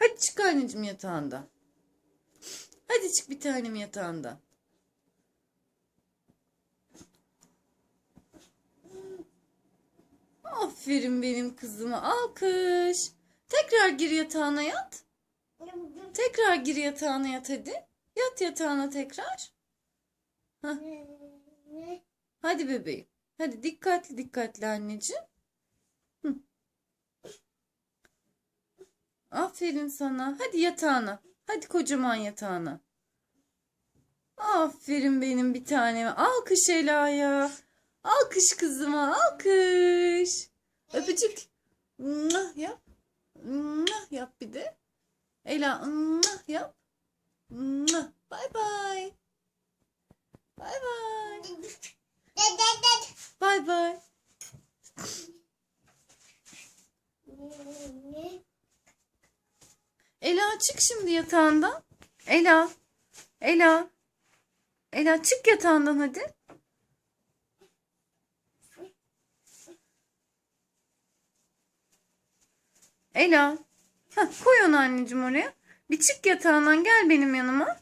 Hadi çık anneciğim yatağından. Hadi çık bir tanem yatağından. Aferin benim kızıma. Alkış. Tekrar gir yatağına yat. Tekrar gir yatağına yat hadi. Yat yatağına tekrar. Hadi bebeğim. Hadi dikkatli dikkatli anneciğim. Aferin sana. Hadi yatağına. Hadi kocaman yatağına. Aferin benim bir taneme. Alkış Ela'ya. Alkış kızıma. Alkış. Öpücük. Mwah yap. Mwah yap bir de. Ela mwah yap. Mwah. Bye bye. Bye bye. Bye bye. Ela çık şimdi yatağından. Ela. Ela. Ela çık yatağından hadi. Ela. Heh, koy onu anneciğim oraya. Bir çık yatağından gel benim yanıma.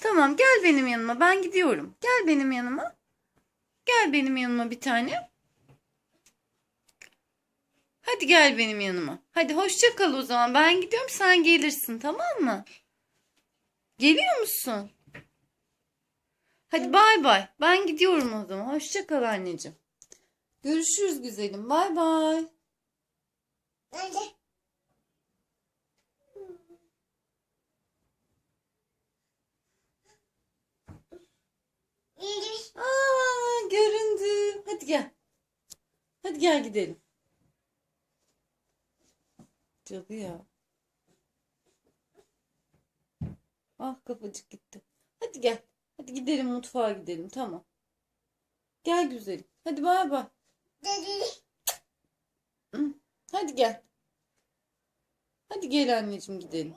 Tamam gel benim yanıma. Ben gidiyorum. Gel benim yanıma. Gel benim yanıma bir tane. Hadi gel benim yanıma. Hadi hoşça kal o zaman. Ben gidiyorum sen gelirsin tamam mı? Geliyor musun? Hadi bay bay. Ben gidiyorum o zaman. Hoşça kal anneciğim. Görüşürüz güzelim. Bay bay. Aa, göründü. Hadi gel. Hadi gel gidelim. Cadı ya. Ah kapıcık gitti. Hadi gel. Hadi gidelim mutfağa gidelim. Tamam. Gel güzelim. Hadi bay bay. Hadi gel. Hadi gel anneciğim gidelim.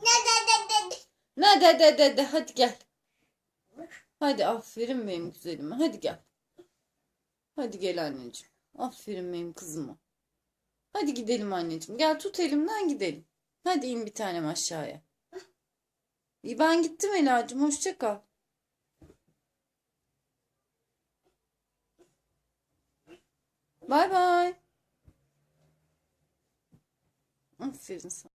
Ne de de de de hadi gel. Hadi aferin benim güzelime. Hadi gel. Hadi gel anneciğim. Aferin benim kızıma. Hadi gidelim anneciğim. Gel tut elimden gidelim. Hadi in bir tanem aşağıya. İyi ben gittim Ela'cığım. Hoşça kal. Bay bay. Aferin sana.